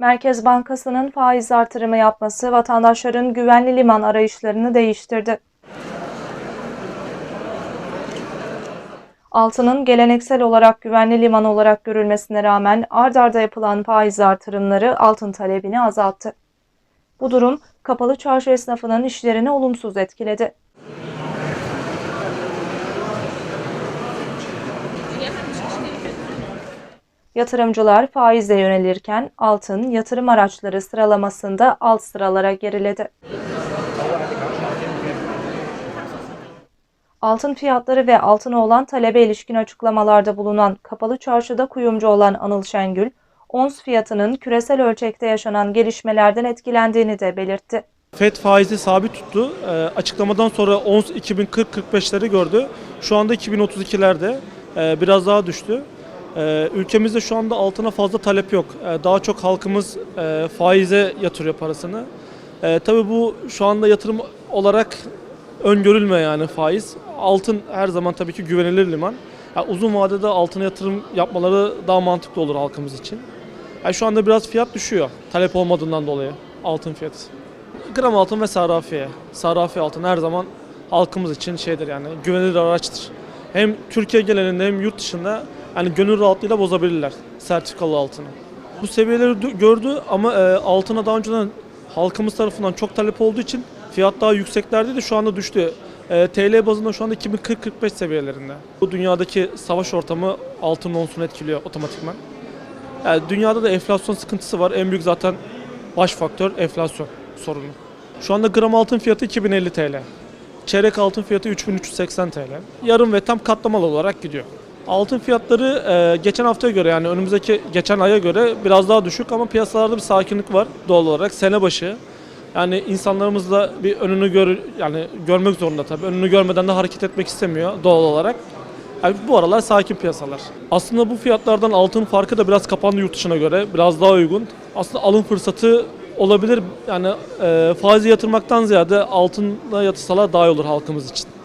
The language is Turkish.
Merkez Bankası'nın faiz artırımı yapması vatandaşların güvenli liman arayışlarını değiştirdi. Altının geleneksel olarak güvenli liman olarak görülmesine rağmen ard arda yapılan faiz artırımları altın talebini azalttı. Bu durum kapalı çarşı esnafının işlerini olumsuz etkiledi. Yatırımcılar faize yönelirken altın yatırım araçları sıralamasında alt sıralara geriledi. Altın fiyatları ve altına olan talebe ilişkin açıklamalarda bulunan kapalı çarşıda kuyumcu olan Anıl Şengül, ons fiyatının küresel ölçekte yaşanan gelişmelerden etkilendiğini de belirtti. FED faizi sabit tuttu. Ee, açıklamadan sonra ons 2040-45'leri gördü. Şu anda 2032'lerde Ee, biraz daha düştü. Ee, ülkemizde şu anda altına fazla talep yok. Ee, daha çok halkımız e, faize yatırıyor parasını. Ee, tabii bu şu anda yatırım olarak öngörülme yani faiz. Altın her zaman tabii ki güvenilir liman. Yani uzun vadede altına yatırım yapmaları daha mantıklı olur halkımız için. Yani şu anda biraz fiyat düşüyor talep olmadığından dolayı altın fiyatı. Gram altın ve sarrafiye. Sarrafiye altın her zaman halkımız için şeydir yani güvenilir araçtır. Hem Türkiye genelinde hem yurt dışında yani gönül rahatlığıyla bozabilirler sertifikalı altını. Bu seviyeleri dü- gördü ama e, altına daha önceden halkımız tarafından çok talep olduğu için fiyat daha yükseklerdeydi şu anda düştü. E, TL bazında şu anda 2040-45 seviyelerinde. Bu dünyadaki savaş ortamı altın onsunu etkiliyor otomatikman. Yani dünyada da enflasyon sıkıntısı var. En büyük zaten baş faktör enflasyon sorunu. Şu anda gram altın fiyatı 2050 TL. Çeyrek altın fiyatı 3380 TL. Yarım ve tam katlamalı olarak gidiyor. Altın fiyatları e, geçen haftaya göre yani önümüzdeki geçen aya göre biraz daha düşük ama piyasalarda bir sakinlik var doğal olarak sene başı. Yani insanlarımız da bir önünü gör yani görmek zorunda tabii. Önünü görmeden de hareket etmek istemiyor doğal olarak. Yani bu aralar sakin piyasalar. Aslında bu fiyatlardan altın farkı da biraz kapandı yurt dışına göre. Biraz daha uygun. Aslında alım fırsatı olabilir. Yani e, faizi yatırmaktan ziyade altına yatırsalar daha iyi olur halkımız için.